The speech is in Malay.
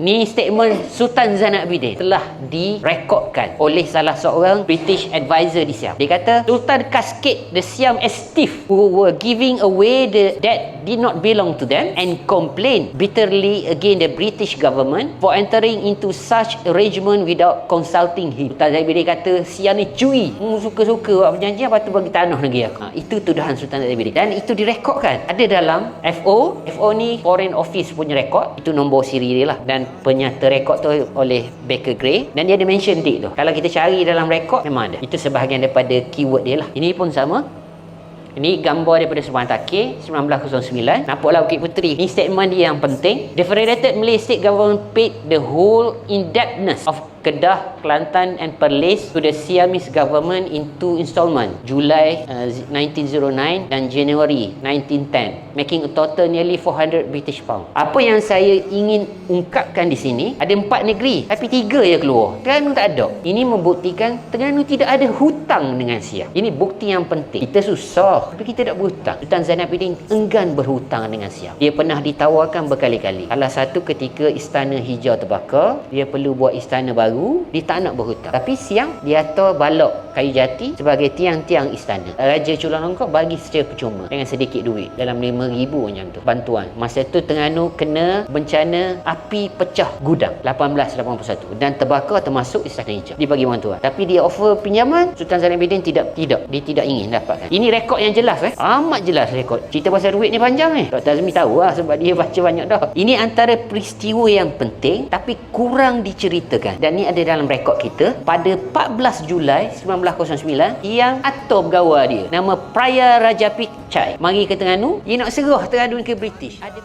Ni statement Sultan Zainal Abidin telah direkodkan oleh salah seorang British advisor di Siam. Dia kata Sultan cascade the Siam as thief who were giving away the that did not belong to them and complained bitterly against the British government for entering into such arrangement without consulting him. Sultan Zainal Abidin kata Siam ni cui. Hmm, suka-suka buat perjanjian lepas tu bagi tanah negeri aku. Ha, itu tuduhan Sultan Zainal Abidin. Dan itu direkodkan. Ada dalam FO. FO ni Foreign Office punya rekod. Itu nombor siri dia lah. Dan penyata rekod tu oleh Baker Gray. Dan dia ada mention date tu. Kalau kita cari dalam rekod memang ada. Itu sebahagian daripada keyword dia lah. Ini pun sama. Ini gambar daripada Subhan Takir 1909 Nampaklah Bukit Puteri. Ini statement dia yang penting. The Federated Malay State Government paid the whole indebtedness of Kedah, Kelantan and Perlis to the Siamese government in two installment Julai uh, 1909 dan January 1910 making a total nearly 400 British pound. Apa yang saya ingin ungkapkan di sini ada empat negeri tapi tiga yang keluar. Terengganu tak ada. Ini membuktikan Terengganu tidak ada hutang dengan Siam. Ini bukti yang penting. Kita susah tapi kita tak berhutang Sultan Zainal Abidin enggan berhutang dengan Siam. Dia pernah ditawarkan berkali-kali. Salah satu ketika istana hijau terbakar dia perlu buat istana baru baru dia tak nak berhutang. Tapi siang dia atur balok kayu jati sebagai tiang-tiang istana. Raja Chulalongkorn bagi secara percuma dengan sedikit duit dalam 5000 macam tu bantuan. Masa tu Terengganu kena bencana api pecah gudang 1881 dan terbakar termasuk istana hijau. Dia bagi bantuan. Tapi dia offer pinjaman Sultan Zainal Abidin tidak tidak. Dia tidak ingin dapatkan. Ini rekod yang jelas eh. Amat jelas rekod. Cerita pasal duit ni panjang eh. Dr. Azmi tahu lah sebab dia baca banyak dah. Ini antara peristiwa yang penting tapi kurang diceritakan. Dan ni ada dalam rekod kita. Pada 14 Julai 1909 yang atur pegawai dia. Nama Praya Rajapit Chai mari ke Terengganu. Dia nak serah Terengganu ke British? Ada